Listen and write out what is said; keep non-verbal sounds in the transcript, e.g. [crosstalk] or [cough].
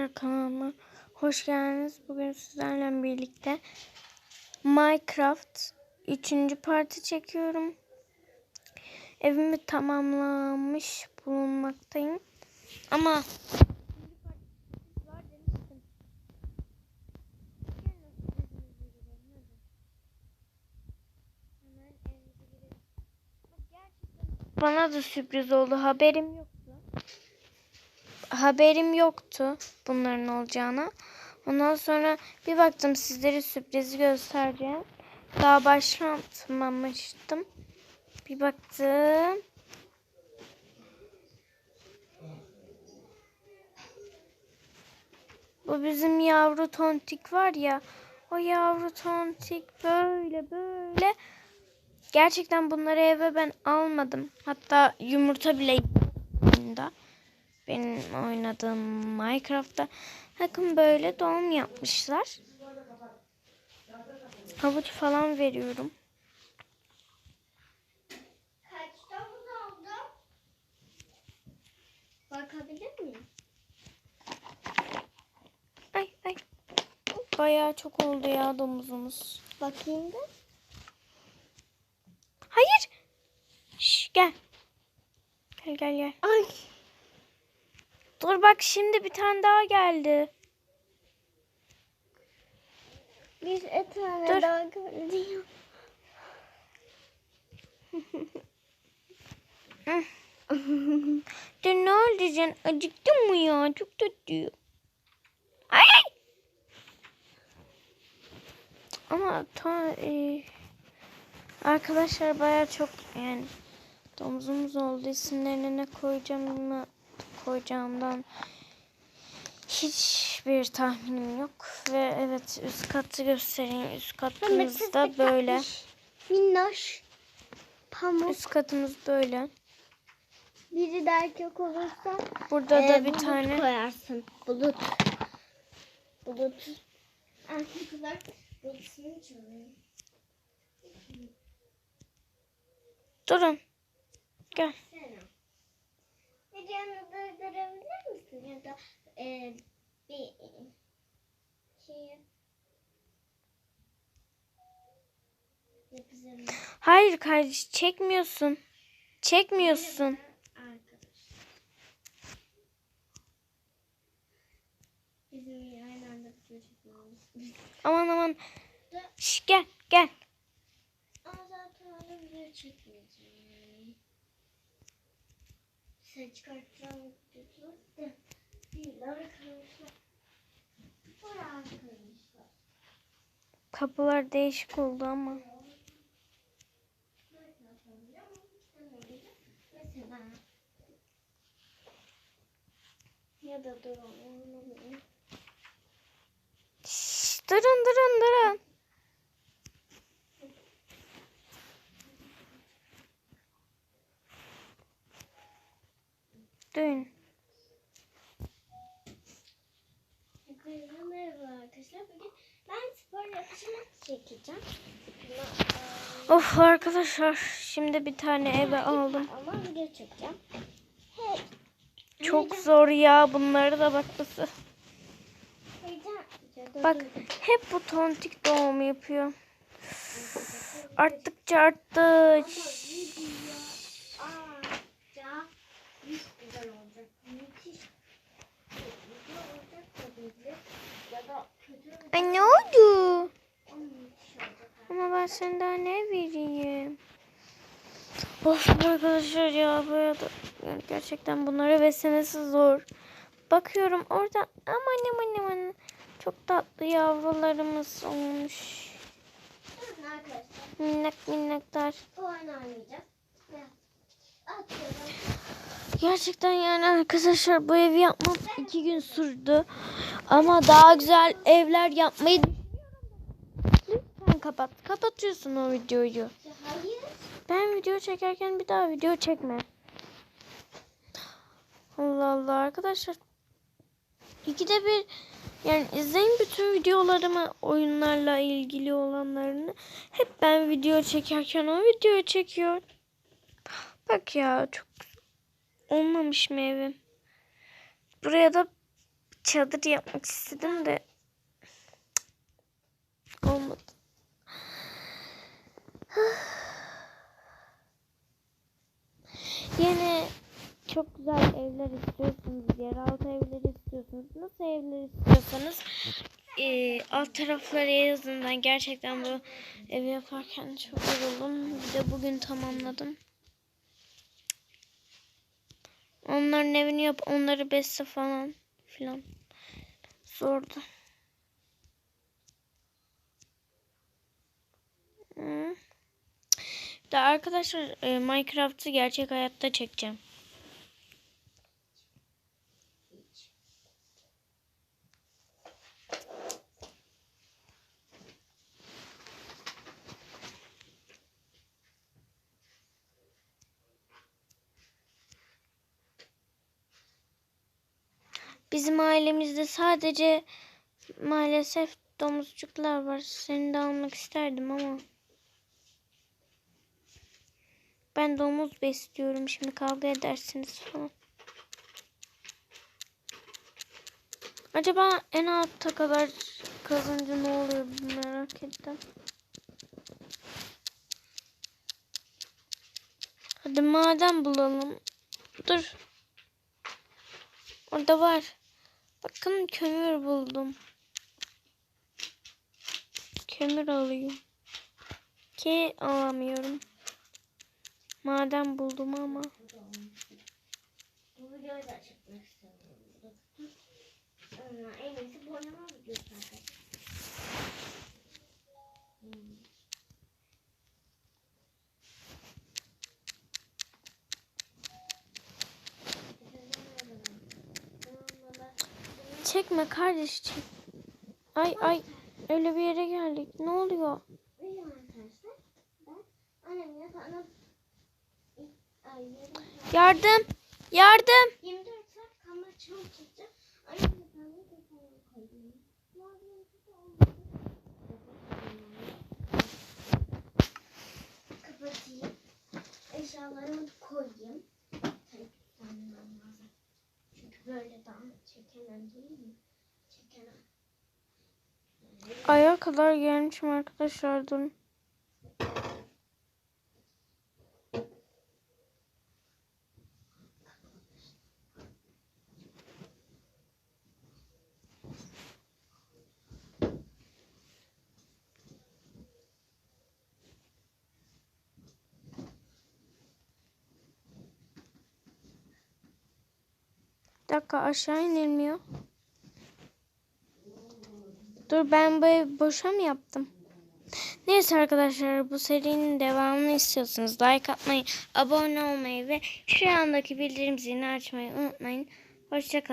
arkadaşlar kanalıma hoş geldiniz. Bugün sizlerle birlikte Minecraft 3. parti çekiyorum. Evimi tamamlamış bulunmaktayım. Ama bana da sürpriz oldu. Haberim yoktu. Haberim yoktu bunların olacağına. Ondan sonra bir baktım sizlere sürprizi göstereceğim. Daha başlamamıştım. Bir baktım. Bu bizim yavru tontik var ya. O yavru tontik böyle böyle. Gerçekten bunları eve ben almadım. Hatta yumurta bile oyunda. Benim oynadığım Minecraft'ta. Bakın böyle doğum yapmışlar. Havuç falan veriyorum. Kaç domuz oldu? Bakabilir miyim? Ay ay. Bayağı çok oldu ya domuzumuz. Bakayım da. Hayır. Şş, gel. Gel gel gel. Ay. Dur bak şimdi bir tane daha geldi. Bir tane Dur. daha gördüm. [laughs] Dur ne oldu sen? Acıktın mı ya? Çok tatlı. Ay. Ama ta, e, arkadaşlar baya çok yani domuzumuz oldu. İsimlerini ne koyacağım koyacağımdan hiçbir tahminim yok. Ve evet üst katı göstereyim. Üst katımızda böyle. Minnoş. Pamuk. Üst katımız böyle. Biri de erkek olursa Burada e, da bir bulut tane koyarsın. Bulut. Bulut. Erkek olarak bulusunu durun. Gel. Selam. Videonu durdurabilir misin? Ya da e, bir şey yapacağım. Hayır kardeş çekmiyorsun. Çekmiyorsun. Çekmemiz. Aman aman. [laughs] Şş, gel gel. Ama zaten öyle video çekmeyeceğim. Sen çıkartacağım videosu da değil arkadaşlar. Var arkadaşlar. Kapılar değişik oldu ama. Mesela ya da dur onu Şş, durun durun durun. Duyun. Merhaba arkadaşlar. Bugün ben spor yapışımı çekeceğim. Of arkadaşlar şimdi bir tane eve aldım. Ama video çekeceğim. Hey. Çok zor ya bunları da bakması. Bak hep bu tontik doğum yapıyor. Arttıkça arttı. Ay ne oldu? Ama ben sana daha ne vereyim? Of arkadaşlar ya böyle da yani gerçekten bunları beslemesi zor. Bakıyorum orada aman aman aman çok tatlı yavrularımız olmuş. Minnak minnaklar. Gerçekten yani arkadaşlar bu evi yapmam iki gün sürdü. Ama daha güzel evler yapmayı kapat. Kapatıyorsun o videoyu. Hayır. Ben video çekerken bir daha video çekme. Allah Allah arkadaşlar. İkide bir yani izleyin bütün videolarımı oyunlarla ilgili olanlarını. Hep ben video çekerken o video çekiyor. Bak ya çok olmamış mı evim? Buraya da çadır yapmak istedim de olmadı. [sighs] Yine çok güzel evler istiyorsunuz, yeraltı evleri istiyorsunuz. Nasıl evler istiyorsanız e, alt tarafları yazın. Ben gerçekten bu evi yaparken çok yoruldum. Bir de bugün tamamladım. Onların evini yap, onları besle falan filan. Zordu. Hı. De arkadaşlar e, Minecraft'ı gerçek hayatta çekeceğim. Bizim ailemizde sadece maalesef domuzcuklar var. Seni de almak isterdim ama. Ben domuz besliyorum. Şimdi kavga edersiniz falan. Acaba en altta kadar kazınca ne oluyor merak ettim. Hadi maden bulalım. Dur. Orada var. Bakın kömür buldum. Kömür alayım. Ki alamıyorum. Maden buldum ama. Bu videoyu da istemiyorum. Sonra en iyisi bu oynama videosu arkadaşlar. Hmm. Çekme kardeş çek. Ay ay öyle bir yere geldik. Ne oluyor? Buyurun arkadaşlar. Ben annem yatağına Ay, yarım saat- Yardım. Yardım. 24 saat kamera çabuk. Kapatayım. Eşyalarımı koyayım. Lazım. Çünkü böyle daha çekemem değil mi? Çekemem. Aya kadar gelmişim arkadaşlar durun. Bir dakika aşağı inilmiyor. Dur ben bu boşa mı yaptım? Neyse arkadaşlar bu serinin devamını istiyorsanız like atmayı, abone olmayı ve şu andaki bildirim zilini açmayı unutmayın. Hoşçakalın.